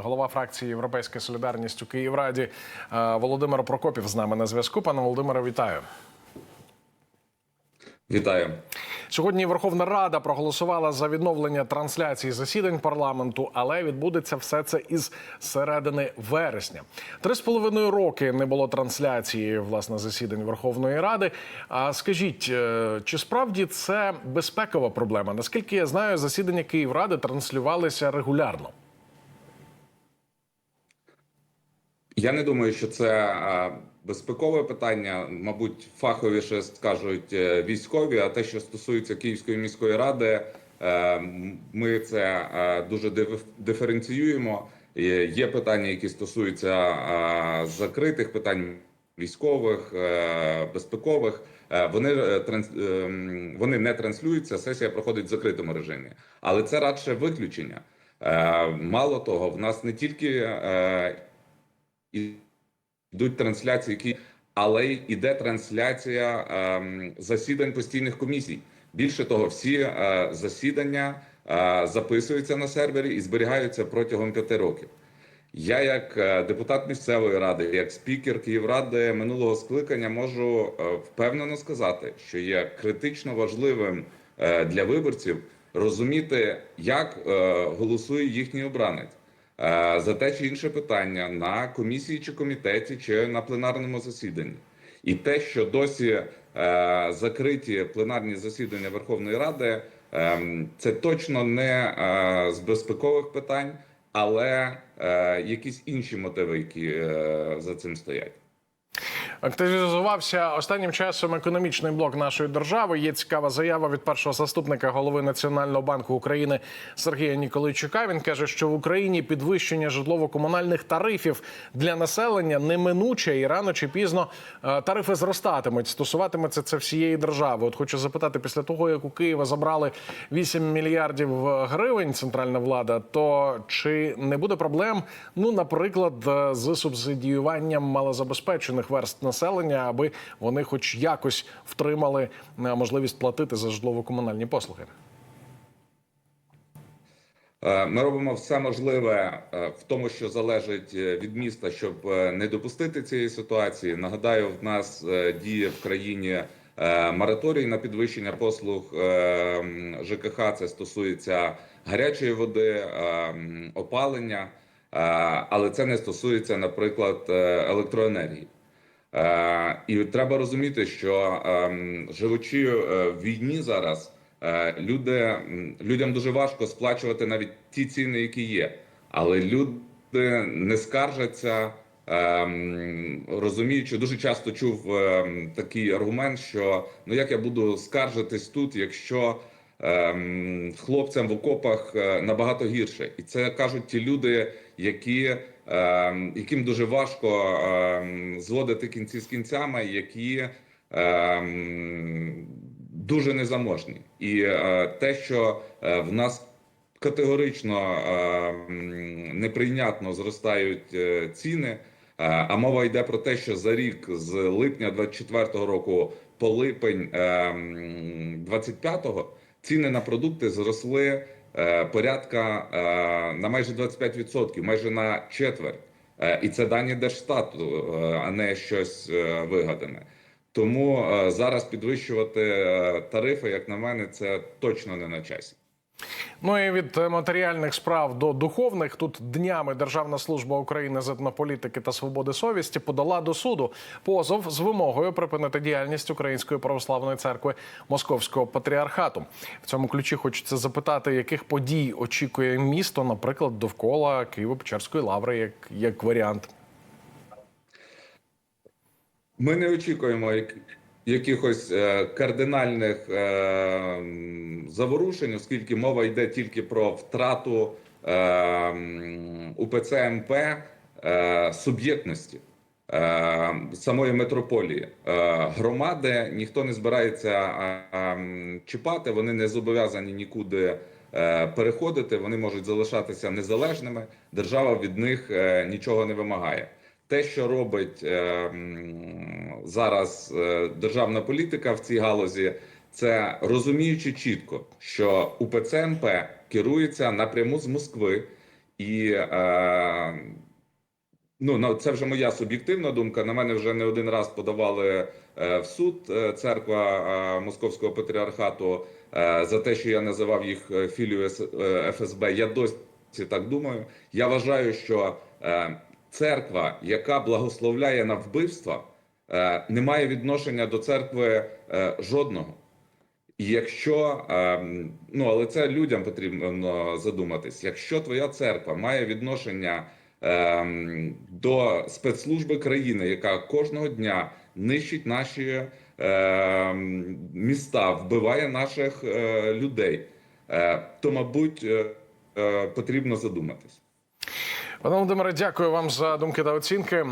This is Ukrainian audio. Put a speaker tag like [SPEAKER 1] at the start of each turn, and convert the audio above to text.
[SPEAKER 1] голова фракції Європейська Солідарність у Київраді е, Володимир Прокопів з нами на зв'язку. Пане Володимире, вітаю.
[SPEAKER 2] Вітаю.
[SPEAKER 1] Сьогодні Верховна Рада проголосувала за відновлення трансляції засідань парламенту, але відбудеться все це із середини вересня. Три з половиною роки не було трансляції власне засідань Верховної Ради. А скажіть, е, чи справді це безпекова проблема? Наскільки я знаю, засідання Київради транслювалися регулярно.
[SPEAKER 2] Я не думаю, що це безпекове питання. Мабуть, фаховіше скажуть е, військові. А те, що стосується Київської міської ради, е, ми це дуже диф- диференціюємо. Є- питання, які стосуються закритих питань військових, е, безпекових. Вони вони не транслюються. Сесія проходить в закритому режимі, але це радше виключення. Мало того, в нас не тільки йдуть трансляції, які але й іде трансляція ем, засідань постійних комісій. Більше того, всі е, засідання е, записуються на сервері і зберігаються протягом п'яти років. Я, як е, депутат місцевої ради, як спікер Київради минулого скликання, можу е, впевнено сказати, що є критично важливим е, для виборців розуміти, як е, голосує їхній обранець е, за те чи інше питання на комісії чи комітеті, чи на пленарному засіданні. І те, що досі е, закриті пленарні засідання Верховної Ради, е, це точно не е, з безпекових питань, але е, якісь інші мотиви, які е, за цим стоять.
[SPEAKER 1] Активізувався останнім часом економічний блок нашої держави. Є цікава заява від першого заступника голови Національного банку України Сергія Ніколайчука. Він каже, що в Україні підвищення житлово-комунальних тарифів для населення неминуче і рано чи пізно е, тарифи зростатимуть. Стосуватиметься це всієї держави. От хочу запитати, після того як у Києва забрали 8 мільярдів гривень центральна влада, то чи не буде проблем? Ну, наприклад, е, з субсидіюванням малозабезпечених верст населення, аби вони, хоч якось, втримали е, можливість платити за житлово-комунальні послуги.
[SPEAKER 2] Е, Ми робимо все можливе е, в тому, що залежить від міста, щоб не допустити цієї ситуації. Нагадаю, в нас діє в країні мораторій на підвищення послуг ЖКХ. Це стосується гарячої води, опалення, але це не стосується, наприклад, електроенергії. Е, І треба розуміти, що ем, живучи е, в війні зараз, е, люди, людям дуже важко сплачувати навіть ті ціни, які є. Але люди не скаржаться, ем, розуміючи, дуже часто чув ем, такий аргумент, що ну як я буду скаржитись тут, якщо ем, хлопцям в окопах набагато гірше, і це кажуть ті люди, які яким дуже важко ем, зводити кінці з кінцями, які ем, дуже незаможні, і е, те, що е, в нас категорично ем, неприйнятно зростають е, ціни. А мова йде про те, що за рік з липня 24-го року по липень ем, 25-го ціни на продукти зросли порядка е, на майже 25%, майже на четверть. Е, І це дані Держстату, е, а не щось е, вигадане. Тому е, зараз підвищувати е, тарифи, як на мене, це точно не на часі.
[SPEAKER 1] Ну і від матеріальних справ до духовних тут днями Державна служба України з етнополітики та свободи совісті подала до суду позов з вимогою припинити діяльність Української православної церкви Московського патріархату. В цьому ключі хочеться запитати, яких подій очікує місто, наприклад, довкола Києво-Печерської лаври, як, як варіант.
[SPEAKER 2] Ми не очікуємо якихось е, кардинальних е, заворушень, оскільки мова йде тільки про втрату е, УПЦ МП суб'єктності самої митрополії. Е, громади ніхто не збирається чіпати, вони не зобов'язані нікуди. Переходити вони можуть залишатися незалежними. Держава від них нічого не вимагає те, що робить е, зараз е, державна політика в цій галузі, це розуміючи чітко, що УПЦ МП керується напряму з Москви, І е, ну це вже моя суб'єктивна думка. На мене вже не один раз подавали е, в суд е, церква е, Московського патріархату е, за те, що я називав їх е, філію е, ФСБ. Я досі так думаю. Я вважаю, що е, церква, яка благословляє на вбивства, е, не має відношення до церкви е, жодного. І якщо ем, ну але це людям потрібно задуматись, якщо твоя церква має відношення до спецслужби країни, яка кожного дня нищить наші міста, вбиває наших е, людей, е, то мабуть е, е, потрібно задуматись.
[SPEAKER 1] Пане Володимире, дякую вам за думки та оцінки.